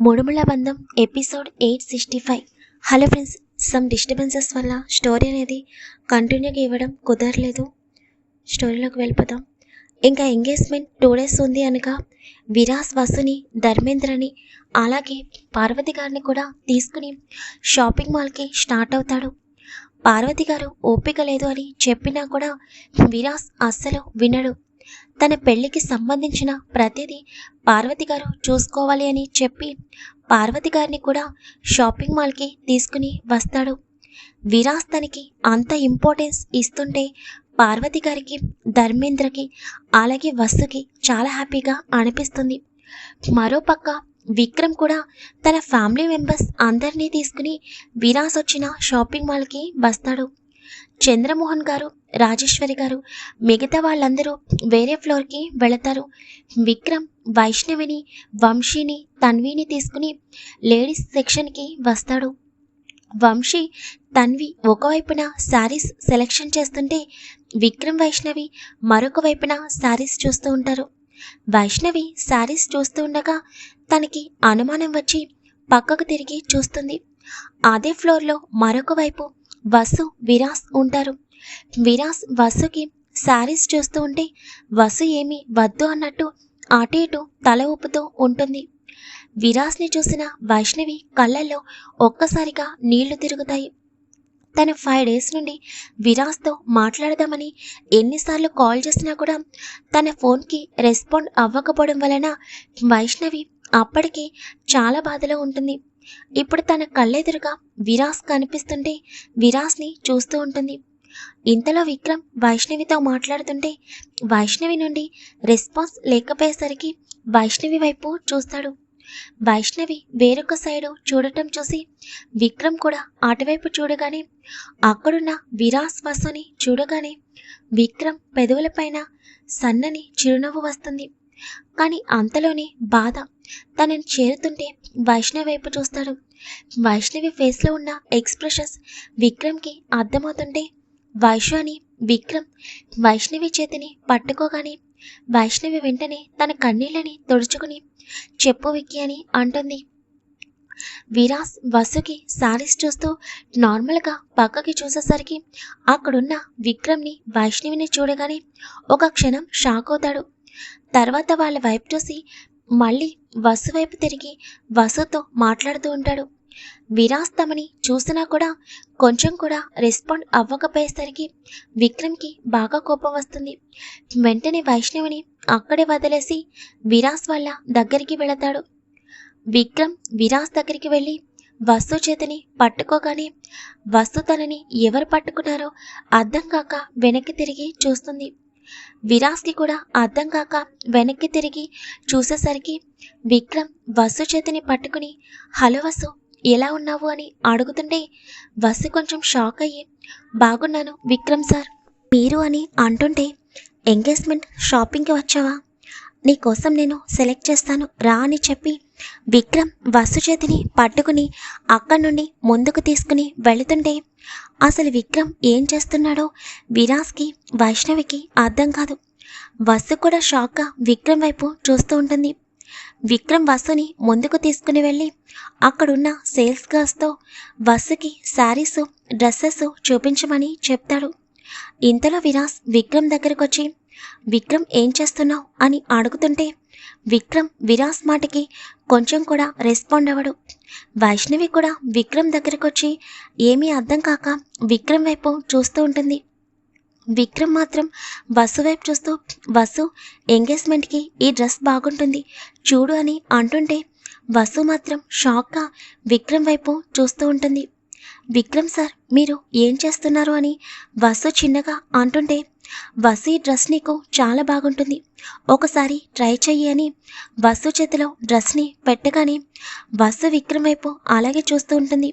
Mudumula Bandham episode eight sixty five. Hello friends some disturbances వల్ల story అనేది కంటిన్యూగా ఇవ్వడం కుదరలేదు. స్టోరీలోకి వెళ్ళిపోతాం ఇంకా ఎంగేజ్మెంట్ టూ డేస్ ఉంది అనగా విరాస్ వసుని ధర్మేంద్రని అలాగే పార్వతి గారిని కూడా తీసుకుని షాపింగ్ మాల్కి స్టార్ట్ అవుతాడు. పార్వతి గారు ఓపిక లేదు అని చెప్పినా కూడా విరాస్ అస్సలు వినడు. తన పెళ్ళికి సంబంధించిన ప్రతిదీ పార్వతి గారు చూసుకోవాలి అని చెప్పి పార్వతి గారిని కూడా షాపింగ్ మాల్కి తీసుకుని వస్తాడు. విరాస్ తనకి అంత ఇంపార్టెన్స్ ఇస్తుంటే పార్వతి గారికి ధర్మేంద్రకి అలాగే వస్తుకి చాలా హ్యాపీగా అనిపిస్తుంది. మరోపక్క విక్రమ్ కూడా తన ఫ్యామిలీ మెంబర్స్ అందరినీ తీసుకుని విరాస్ వచ్చిన షాపింగ్ మాల్కి వస్తాడు. చంద్రమోహన్ గారు రాజేశ్వరి గారు మిగతా వాళ్ళందరూ వేరే ఫ్లోర్కి వెళతారు. విక్రమ్ వైష్ణవిని వంశీని తన్విని తీసుకుని లేడీస్ సెక్షన్కి వస్తాడు. వంశీ తన్వి ఒకవైపున శారీస్ సెలెక్షన్ చేస్తుంటే విక్రమ్ వైష్ణవి మరొక వైపున శారీస్ చూస్తూ ఉంటారు. వైష్ణవి శారీస్ చూస్తూ ఉండగా తనకి అనుమానం వచ్చి పక్కకు తిరిగి చూస్తుంది. అదే ఫ్లోర్లో మరొక వైపు వసు విరాస్ ఉంటారు. విరాస్ వసుకి శారీస్ చూస్తూ ఉంటే వసు ఏమి వద్దు అన్నట్టు అటు ఇటు తల ఊపుతూ ఉంటుంది. విరాస్ని చూసిన వైష్ణవి కళ్ళల్లో ఒక్కసారిగా నీళ్ళు తిరుగుతాయి. తను ఫైవ్ డేస్ నుండి విరాస్తో మాట్లాడదామని ఎన్నిసార్లు కాల్ చేసినా కూడా తన ఫోన్కి రెస్పాండ్ అవ్వకపోవడం వలన వైష్ణవి అప్పటికి చాలా బాధలో ఉంటుంది. ఇప్పుడు తన కళ్ళెదురుగా విరాస్ కనిపిస్తుంటే విరాస్ని చూస్తూ ఉంటుంది. ఇంతలో విక్రమ్ వైష్ణవితో మాట్లాడుతుంటే వైష్ణవి నుండి రెస్పాన్స్ లేకపోయేసరికి వైష్ణవి వైపు చూస్తాడు. వైష్ణవి వేరొక సైడు చూడటం చూసి విక్రమ్ కూడా అటువైపు చూడగానే అక్కడున్న విరాస్ వసుని చూడగానే విక్రమ్ పెదవులపైన సన్నని చిరునవ్వు వస్తుంది. కానీ అంతలోనే బాధ తనని చేరుతుంటే వైష్ణవి వైపు చూస్తాడు. వైష్ణవి ఫేస్లో ఉన్న ఎక్స్ప్రెషన్స్ విక్రమ్కి అర్థమవుతుంటే వైషు అని విక్రమ్ వైష్ణవి చేతిని పట్టుకోగానే వైష్ణవి వెంటనే తన కన్నీళ్ళని తుడుచుకుని చెప్పు విక్కి అని అంటుంది. విరాస్ వసుకి శారీస్ చూస్తూ నార్మల్గా పక్కకి చూసేసరికి అక్కడున్న విక్రమ్ని వైష్ణవిని చూడగానే ఒక క్షణం షాక్ అవుతాడు. తర్వాత వాళ్ళ వైపు చూసి మళ్ళీ వసు వైపు తిరిగి వసుతో మాట్లాడుతూ ఉంటాడు. విరాస్ తమని చూసినా కూడా కొంచెం కూడా రెస్పాండ్ అవ్వకపోయేసరికి విక్రమ్కి బాగా కోపం వస్తుంది. వెంటనే వైష్ణవిని అక్కడే వదిలేసి విరాస్ వాళ్ళ దగ్గరికి వెళతాడు. విక్రమ్ విరాస్ దగ్గరికి వెళ్ళి వస్తు చేతిని పట్టుకోగానే వస్తు తనని ఎవరు పట్టుకున్నారో అర్థం కాక వెనక్కి తిరిగి చూస్తుంది. విరాస్కి కూడా అర్థం కాక వెనక్కి తిరిగి చూసేసరికి విక్రమ్ వసు చేతిని పట్టుకుని హలో వసు ఎలా ఉన్నావు? అని అడుగుతుంటే వసు కొంచెం షాక్ అయ్యి బాగున్నాను విక్రమ్ సార్. మీరు అని అంటుంటే ఎంగేజ్మెంట్ షాపింగ్కి వచ్చావా? నీకోసం నేను సెలెక్ట్ చేస్తాను రా అని చెప్పి విక్రమ్ వసు చేతిని పట్టుకుని అక్కడి నుండి ముందుకు తీసుకుని వెళుతుంటే అసలు విక్రమ్ ఏం చేస్తున్నాడో విరాస్కి వైష్ణవికి అర్థం కాదు. వసు కూడా షాక్గా విక్రమ్ వైపు చూస్తూ ఉంటుంది. విక్రమ్ వసుని ముందుకు తీసుకుని వెళ్ళి అక్కడున్న సేల్స్ గర్ల్స్తో వసుకి శారీస్ డ్రెస్సెస్ చూపించమని చెప్తాడు. ఇంతలో విరాస్ విక్రమ్ దగ్గరకు వచ్చి విక్రమ్ ఏం చేస్తున్నావు అని అడుగుతుంటే విక్రమ్ విరాస్ మాటకి కొంచెం కూడా రెస్పాండ్ అవ్వడు. వైష్ణవి కూడా విక్రమ్ దగ్గరకు వచ్చి ఏమీ అర్థం కాక విక్రమ్ వైపు చూస్తూ ఉంటుంది. విక్రమ్ మాత్రం వసు వైపు చూస్తూ వసు ఎంగేజ్మెంట్కి ఈ డ్రెస్ బాగుంటుంది చూడు అని అంటుంటే వసు మాత్రం షాక్గా విక్రమ్ వైపు చూస్తూ ఉంటుంది. విక్రమ్ సార్ మీరు ఏం చేస్తున్నారు అని వసు చిన్నగా అంటుంటే వసు ఈ డ్రెస్ నీకు చాలా బాగుంటుంది. ఒకసారి ట్రై చెయ్యి అని వసు చేతిలో డ్రెస్ని పెట్టగానే వసు విక్రమ్ వైపు అలాగే చూస్తూ ఉంటుంది.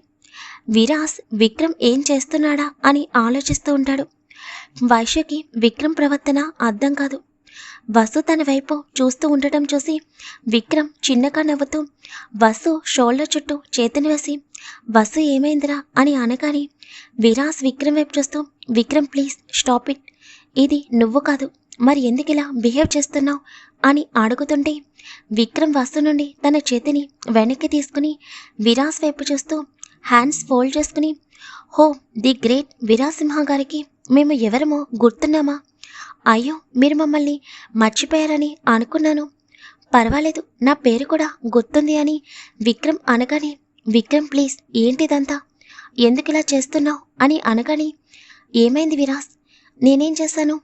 విరాస్ విక్రమ్ ఏం చేస్తున్నాడా? అని ఆలోచిస్తూ ఉంటాడు. వైశ్యకి విక్రమ్ ప్రవర్తన అర్థం కాదు. వసు తన వైపు చూస్తూ ఉండటం చూసి విక్రమ్ చిన్నగా నవ్వుతూ వసు షోల్డర్ చుట్టూ చేతిని వేసి వసు ఏమైందిరా అని అనగానే విరాస్ విక్రమ్ వైపు చూస్తూ విక్రమ్ ప్లీజ్ స్టాప్ ఇట్. ఇది నువ్వు కాదు మరి ఎందుకు ఇలా బిహేవ్ చేస్తున్నావు అని అడుగుతుంటే విక్రమ్ వసు నుండి తన చేతిని వెనక్కి తీసుకుని విరాస్ వైపు చూస్తూ హ్యాండ్స్ ఫోల్డ్ చేసుకుని హో ది గ్రేట్ విరాసింహ గారికి మేము ఎవరమో గుర్తున్నామా? అయ్యో మీరు మమ్మల్ని మర్చిపోయారని అనుకున్నాను. పర్వాలేదు నా పేరు కూడా గుర్తుంది అని విక్రమ్ అనగానే విక్రమ్ ప్లీజ్ ఏంటిదంతా? ఎందుకు ఇలా చేస్తున్నావు? అని అనగానే ఏమైంది విరాస్? నేనేం చేశాను?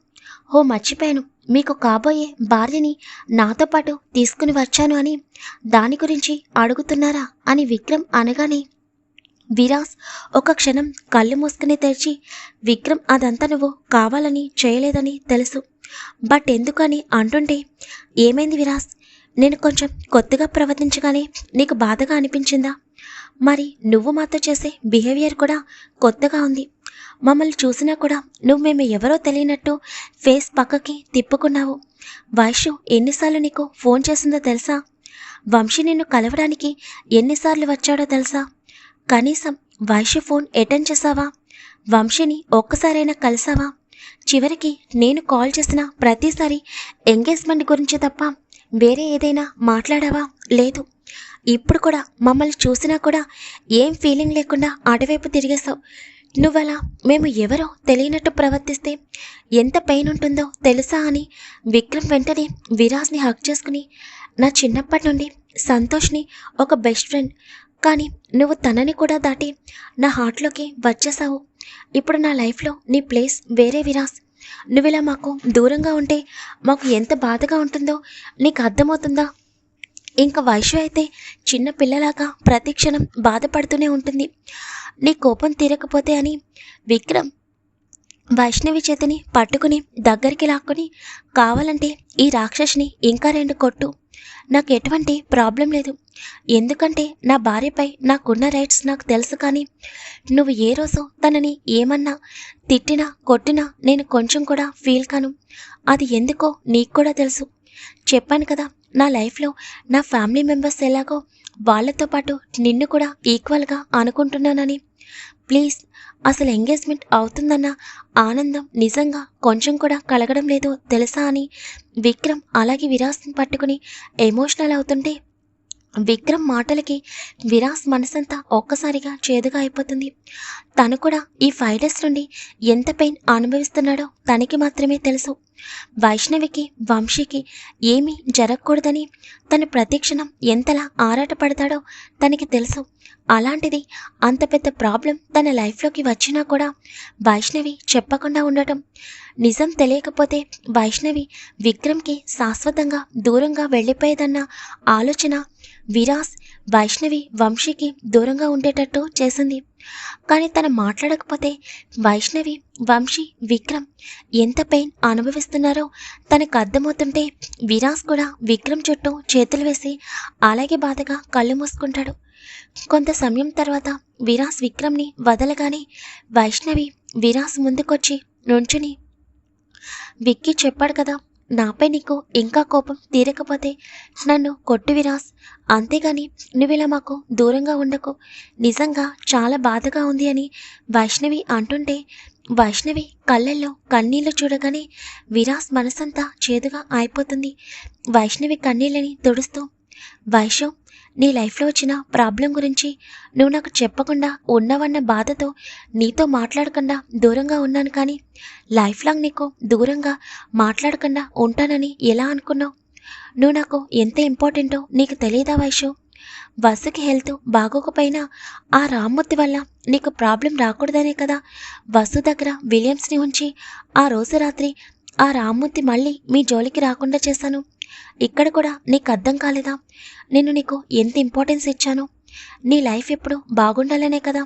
ఓ మర్చిపోయాను. మీకు కాబోయే భార్యని నాతో పాటు తీసుకుని వచ్చాను అని దాని గురించి అడుగుతున్నారా? అని విక్రమ్ అనగానే విరాస్ ఒక క్షణం కళ్ళు మూసుకుని తెరిచి విక్రమ్ అదంతా నువ్వు కావాలని చేయలేదని తెలుసు. బట్ ఎందుకని అంటుంటే ఏమైంది విరాస్? నేను కొంచెం కొత్తగా ప్రవర్తించగానే నీకు బాధగా అనిపించిందా? మరి నువ్వు మాతో చేసే బిహేవియర్ కూడా కొత్తగా ఉంది. మమ్మల్ని చూసినా కూడా నువ్వు మేము ఎవరో తెలియనట్టు ఫేస్ పక్కకి తిప్పుకున్నావు. వైషు ఎన్నిసార్లు నీకు ఫోన్ చేసిందో తెలుసా? వంశీ నిన్ను కలవడానికి ఎన్నిసార్లు వచ్చాడో తెలుసా? కనీసం వైషు ఫోన్ అటెండ్ చేసావా వంశీని ఒక్కసారైనా కలిసావా చివరికి నేను కాల్ చేసిన ప్రతిసారి ఎంగేజ్మెంట్ గురించి తప్ప వేరే ఏదైనా మాట్లాడావా? లేదు. ఇప్పుడు కూడా మమ్మల్ని చూసినా కూడా ఏం ఫీలింగ్ లేకుండా అటువైపు తిరిగేశావు. నువ్వలా మేము ఎవరో తెలియనట్టు ప్రవర్తిస్తే ఎంత పెయిన్ ఉంటుందో తెలుసా అని విక్రమ్ వెంటనే విరాజ్ని హక్ చేసుకుని నా చిన్నప్పటి నుండి సంతోష్ని ఒక బెస్ట్ ఫ్రెండ్ కానీ నువ్వు తనని కూడా దాటి నా హార్ట్లోకి వచ్చేసావు. ఇప్పుడు నా లైఫ్లో నీ ప్లేస్ వేరే విరాస్. నువ్వు ఇలా మాకు దూరంగా ఉంటే మాకు ఎంత బాధగా ఉంటుందో నీకు అర్థమవుతుందా? ఇంకా వయసు అయితే చిన్న పిల్లలాగా ప్రతిక్షణం బాధపడుతూనే ఉంటుంది. నీ కోపం తీరకపోతే అని విక్రమ్ వైష్ణవి చేతిని పట్టుకుని దగ్గరికి లాక్కొని కావాలంటే ఈ రాక్షసిని ఇంకా రెండు కొట్టు. నాకు ఎటువంటి ప్రాబ్లం లేదు. ఎందుకంటే నా భార్యపై నాకున్న రైట్స్ నాకు తెలుసు కానీ నువ్వు ఏ రోజు తనని ఏమన్నా తిట్టినా కొట్టినా నేను కొంచెం కూడా ఫీల్ కాను. అది ఎందుకో నీకు కూడా తెలుసు. చెప్పాను కదా నా లైఫ్లో నా ఫ్యామిలీ మెంబర్స్ ఎలాగో వాళ్ళతో పాటు నిన్ను కూడా ఈక్వల్గా అనుకుంటున్నానని. ప్లీజ్ అసలు ఎంగేజ్మెంట్ అవుతుందన్న ఆనందం నిజంగా కొంచెం కూడా కలగడం లేదో తెలుసా అని? విక్రమ్ అలాగే విరాస్ని పట్టుకుని ఎమోషనల్ అవుతుంటే విక్రమ్ మాటలకి విరాస్ మనసంతా ఒక్కసారిగా చేదుగా అయిపోతుంది. తను కూడా ఈ ఫైవ్ డేస్ నుండి ఎంత పెయిన్ అనుభవిస్తున్నాడో తనకి మాత్రమే తెలుసు. వైష్ణవికి వంశీకి ఏమీ జరగకూడదని తను ప్రతిక్షణం ఎంతలా ఆరాటపడతాడో తనకి తెలుసు. అలాంటిది అంత పెద్ద ప్రాబ్లం తన లైఫ్లోకి వచ్చినా కూడా వైష్ణవి చెప్పకుండా ఉండటం. నిజం తెలియకపోతే వైష్ణవి విక్రమ్కి శాశ్వతంగా దూరంగా వెళ్ళిపోయేదన్న ఆలోచన విరాస్ వైష్ణవి వంశీకి దూరంగా ఉండేటట్టు చేసింది. కానీ తను మాట్లాడకపోతే వైష్ణవి వంశీ విక్రమ్ ఎంత పెయిన్ అనుభవిస్తున్నారో తనకు అర్థమవుతుంటే విరాస్ కూడా విక్రమ్ చుట్టూ చేతులు వేసి అలాగే బాధగా కళ్ళు మూసుకుంటాడు. కొంత సమయం తర్వాత విరాస్ విక్రమ్ని వదలగానే వైష్ణవి విరాస్ ముందుకొచ్చి నుంచుని విక్కి చెప్పాడు కదా నాపై నీకు ఇంకా కోపం తీరకపోతే నన్ను కొట్టు విరాస్. అంతేగాని నువ్విలా మాకు దూరంగా ఉండకు. నిజంగా చాలా బాధగా ఉంది అని వైష్ణవి అంటుంటే వైష్ణవి కళ్ళల్లో కన్నీళ్ళు చూడగానే విరాస్ మనసంతా చేదుగా అయిపోతుంది. వైష్ణవి కన్నీళ్ళని తుడుస్తూ వైషవ్ నీ లైఫ్లో వచ్చిన ప్రాబ్లం గురించి నువ్వు నాకు చెప్పకుండా ఉన్నావన్న బాధతో నీతో మాట్లాడకుండా దూరంగా ఉన్నాను కానీ లైఫ్ లాంగ్ నీకు దూరంగా మాట్లాడకుండా ఉంటానని ఎలా అనుకున్నావు? నువ్వు నాకు ఎంత ఇంపార్టెంటో నీకు తెలియదా వైషు? వసుకి హెల్త్ బాగోకపోయినా ఆ రామ్మూర్తి వల్ల నీకు ప్రాబ్లం రాకూడదనే కదా వసు దగ్గర విలియమ్స్ని ఉంచి ఆ రోజు రాత్రి ఆ రామ్మూర్తి మళ్ళీ మీ జోలికి రాకుండా చేశాను. ఇక్కడ కూడా నీకు అర్థం కాలేదా? నేను నీకు ఎంత ఇంపార్టెన్స్ ఇచ్చాను? నీ లైఫ్ ఎప్పుడు బాగుండాలనే కదా?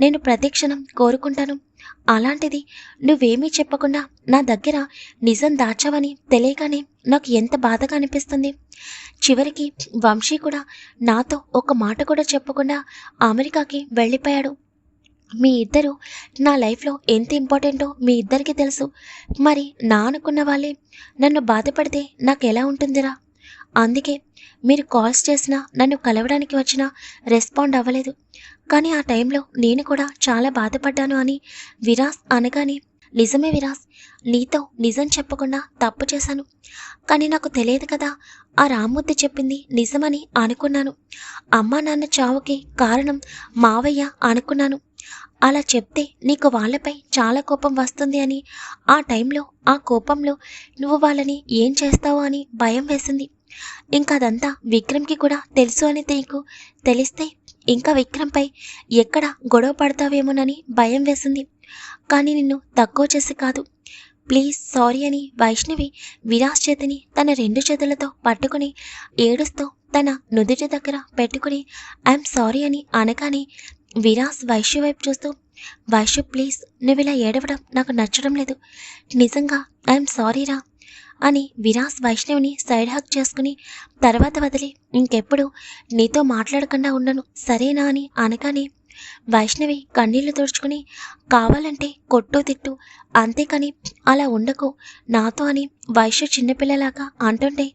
నేను ప్రతిక్షణం కోరుకుంటాను. అలాంటిది నువ్వేమీ చెప్పకుండా నా దగ్గర నిజం దాచావని తెలియగానే నాకు ఎంత బాధగా అనిపిస్తుంది. చివరికి వంశీ కూడా నాతో ఒక మాట కూడా చెప్పకుండా అమెరికాకి వెళ్ళిపోయాడు. మీ ఇద్దరు నా లైఫ్లో ఎంత ఇంపార్టెంటో మీ ఇద్దరికి తెలుసు. మరి నా అనుకున్న వాళ్ళే నన్ను బాధపడితే నాకు ఎలా ఉంటుందిరా? అందుకే మీరు కాల్స్ చేసినా నన్ను కలవడానికి వచ్చినా రెస్పాండ్ అవ్వలేదు. కానీ ఆ టైంలో నేను కూడా చాలా బాధపడ్డాను అని విరాస్ అనగానే నిజమే విరాస్ నీతో నిజం చెప్పకుండా తప్పు చేశాను. కానీ నాకు తెలియదు కదా ఆ రామ్మూర్తి చెప్పింది నిజమని అనుకున్నాను. అమ్మా నాన్న చావుకి కారణం మావయ్య అనుకున్నాను. అలా చెప్తే నీకు వాళ్ళపై చాలా కోపం వస్తుంది అని. ఆ టైంలో ఆ కోపంలో నువ్వు వాళ్ళని ఏం చేస్తావో అని భయం వేసింది. ఇంకా అదంతా విక్రమ్కి కూడా తెలుసు అని నీకు తెలిస్తే ఇంకా విక్రమ్పై ఎక్కడ గొడవ పడతావేమోనని భయం వేసింది. కానీ నిన్ను తక్కువ చేసి కాదు. ప్లీజ్ సారీ అని వైష్ణవి విరాస్ చేతిని తన రెండు చేతులతో పట్టుకుని ఏడుస్తూ తన నుదుటి దగ్గర పెట్టుకుని ఐఎమ్ సారీ అని అనగానే విరాస్ వైశ్య వైపు చూస్తూ వైశ్య ప్లీజ్ నువ్వు ఇలా ఏడవడం నాకు నచ్చడం లేదు. నిజంగా ఐఎమ్ సారీ రా అని విరాస్ వైష్ణవిని సైడ్ హక్ చేసుకుని తర్వాత వదిలి ఇంకెప్పుడు నీతో మాట్లాడకుండా ఉండను సరేనా అని అనగానే వైష్ణవి కన్నీళ్ళు తుడుచుకుని కావాలంటే కొట్టు తిట్టు అంతేకాని అలా ఉండకు నాతో అని వైశ్య చిన్నపిల్లలాగా అంటుంటే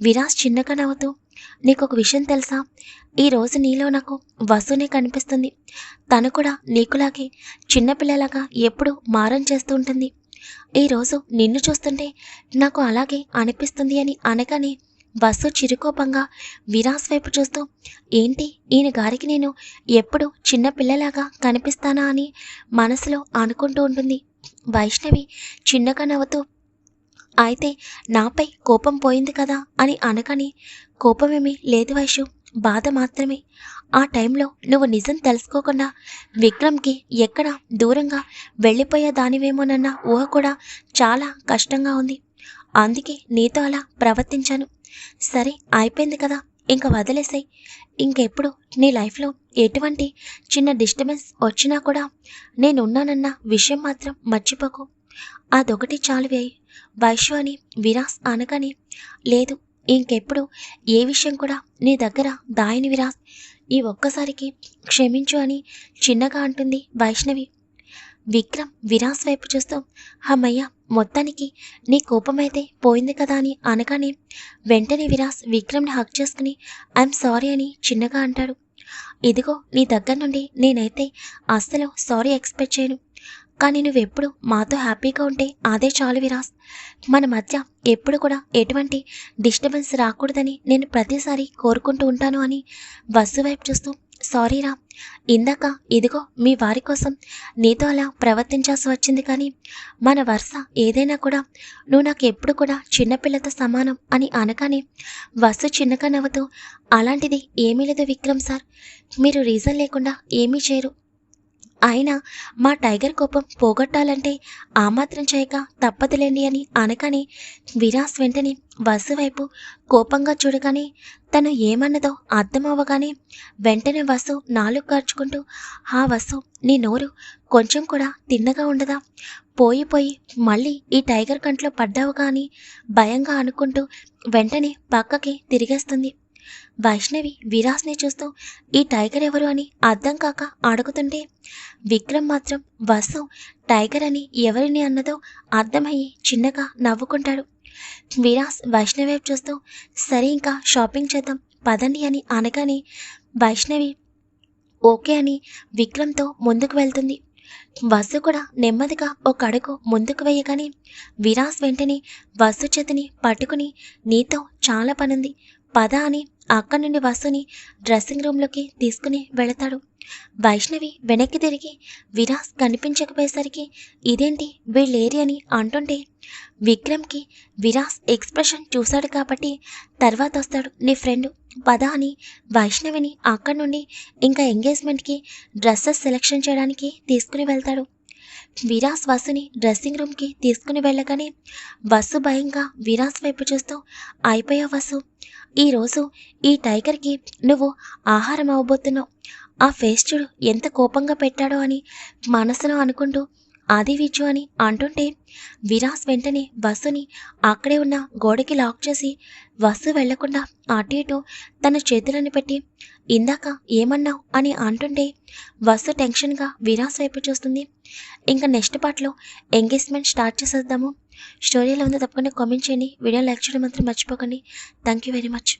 విరాస్ చిన్నగా నవ్వుతూ నీకు ఒక విషయం తెలుసా? ఈరోజు నీలో నాకు వసునే కనిపిస్తుంది. తను కూడా నీకులాగే చిన్నపిల్లలాగా ఎప్పుడు మారం చేస్తూ ఉంటుంది. ఈరోజు నిన్ను చూస్తుంటే నాకు అలాగే అనిపిస్తుంది అని అనగానే వసు చిరుకోపంగా విరాస్ వైపు చూస్తూ ఏంటి ఈయన గారికి నేను ఎప్పుడు చిన్నపిల్లలాగా కనిపిస్తానా అని మనసులో అనుకుంటూ ఉంటుంది. వైష్ణవి చిన్నగా నవ్వుతూ అయితే నాపై కోపం పోయింది కదా అని అనగానే కోపమేమీ లేదు వైషు. బాధ మాత్రమే. ఆ టైంలో నువ్వు నిజం తెలుసుకోకుండా విక్రమ్కి ఎక్కడ దూరంగా వెళ్ళిపోయే దానివేమోనన్న ఊహ కూడా చాలా కష్టంగా ఉంది. అందుకే నీతో అలా ప్రవర్తించాను. సరే అయిపోయింది కదా ఇంకా వదిలేసాయి. ఇంకెప్పుడు నీ లైఫ్లో ఎటువంటి చిన్న డిస్టర్బెన్స్ వచ్చినా కూడా నేనున్నానన్న విషయం మాత్రం మర్చిపోకు. అదొకటి చాలు వేయి వైశ్వ విరాస్ అనగానే లేదు ఇంకెప్పుడు ఏ విషయం కూడా నీ దగ్గర దాయని విరాస్ ఈ ఒక్కసారికి క్షమించు అని చిన్నగా అంటుంది వైష్ణవి. విక్రమ్ విరాస్ వైపు చూస్తూ అమ్మయ్య మొత్తానికి నీ కోపమైతే పోయింది కదా అని అనగానే వెంటనే విరాస్ విక్రమ్ని హక్ చేసుకుని ఐఎమ్ సారీ అని చిన్నగా అంటాడు. ఇదిగో నీ దగ్గర నుండి నేనైతే అస్సలు సారీ ఎక్స్పెక్ట్ చేయను. కానీ నువ్వెప్పుడు మాతో హ్యాపీగా ఉంటే అదే చాలు విరాస్. మన మధ్య ఎప్పుడు కూడా ఎటువంటి డిస్టర్బెన్స్ రాకూడదని నేను ప్రతిసారి కోరుకుంటూ ఉంటాను అని వస్సు వైపు చూస్తూ సారీరా ఇందాక ఇదిగో మీ వారి కోసం నీతో అలా ప్రవర్తించాల్సి వచ్చింది కానీ మన వరుస ఏదైనా కూడా నువ్వు నాకు ఎప్పుడు కూడా చిన్నపిల్లతో సమానం అని అనగానే వసు చిన్నగా నవ్వుతూ అలాంటిది ఏమీ లేదు విక్రమ్ సార్. మీరు రీజన్ లేకుండా ఏమీ చేయరు. అయినా మా టైగర్ కోపం పోగొట్టాలంటే ఆ మాత్రం చేయక తప్పదులేండి అని అనగానే విరాస్ వెంటనే వసు వైపు కోపంగా చూడగానే తను ఏమన్నదో అర్థమవ్వగానే వెంటనే వసు నాలుగు కార్చుకుంటూ ఆ వసు నీ నోరు కొంచెం కూడా తిన్నగా ఉండదా? పోయి పోయి మళ్ళీ ఈ టైగర్ కంట్లో పడ్డావు కానీ భయంగా అనుకుంటూ వెంటనే పక్కకి తిరిగేస్తుంది. వైష్ణవి విరాస్ని చూస్తూ ఈ టైగర్ ఎవరు అని అర్థం కాక అడుగుతుంటే విక్రమ్ మాత్రం వసు టైగర్ అని ఎవరిని అన్నదో అర్థమయ్యి చిన్నగా నవ్వుకుంటాడు. విరాస్ వైష్ణవి వైపు చూస్తూ సరే ఇంకా షాపింగ్ చేద్దాం పదండి అని అనగానే వైష్ణవి ఓకే అని విక్రమ్తో ముందుకు వెళ్తుంది. వసు కూడా నెమ్మదిగా ఒక అడుగు ముందుకు వేయగానే విరాస్ వెంటనే వసు చేతిని పట్టుకుని నీతో చాలా పనుంది పద అని అక్కడి నుండి వసుని డ్రెస్సింగ్ రూమ్లోకి తీసుకుని వెళతాడు. వైష్ణవి వెనక్కి తిరిగి విరాస్ కనిపించకపోయేసరికి ఇదేంటి వీళ్ళేరి అని అంటుంటే విక్రమ్కి విరాస్ ఎక్స్ప్రెషన్ చూశాడు కాబట్టి తర్వాత వస్తాడు నీ ఫ్రెండ్. పద అని వైష్ణవిని అక్కడి నుండి ఇంకా ఎంగేజ్మెంట్కి డ్రెస్సెస్ సెలెక్షన్ చేయడానికి తీసుకుని వెళ్తాడు. విరాస్ వసుని డ్రెస్సింగ్ రూమ్కి తీసుకుని వెళ్ళగానే వసు భయంగా విరాస్ వైపు చూస్తూ అయిపోయావు వసు ఈరోజు ఈ టైగర్కి నువ్వు ఆహారం అవ్వబోతున్నావు ఆ ఫేస్ చూడు ఎంత కోపంగా పెట్టాడో అని మనసులో అనుకుంటూ అది విజు అని అంటుంటే విరాస్ వెంటనే వసుని అక్కడే ఉన్న గోడకి లాక్ చేసి వసు వెళ్ళకుండా అటు ఇటు తన చేతులను పెట్టి ఇందాక ఏమన్నావు? అని అంటుంటే వసు టెన్షన్గా విరాస్ వైపు చూస్తుంది. ఇంకా నెక్స్ట్ పార్ట్లో ఎంగేజ్మెంట్ స్టార్ట్ చేసేద్దాము. స్టోరీలో ఉందో తప్పకుండా కామెంట్ చేయండి. వీడియో లైక్ చేయడం మాత్రం మర్చిపోకండి. Thank you very much.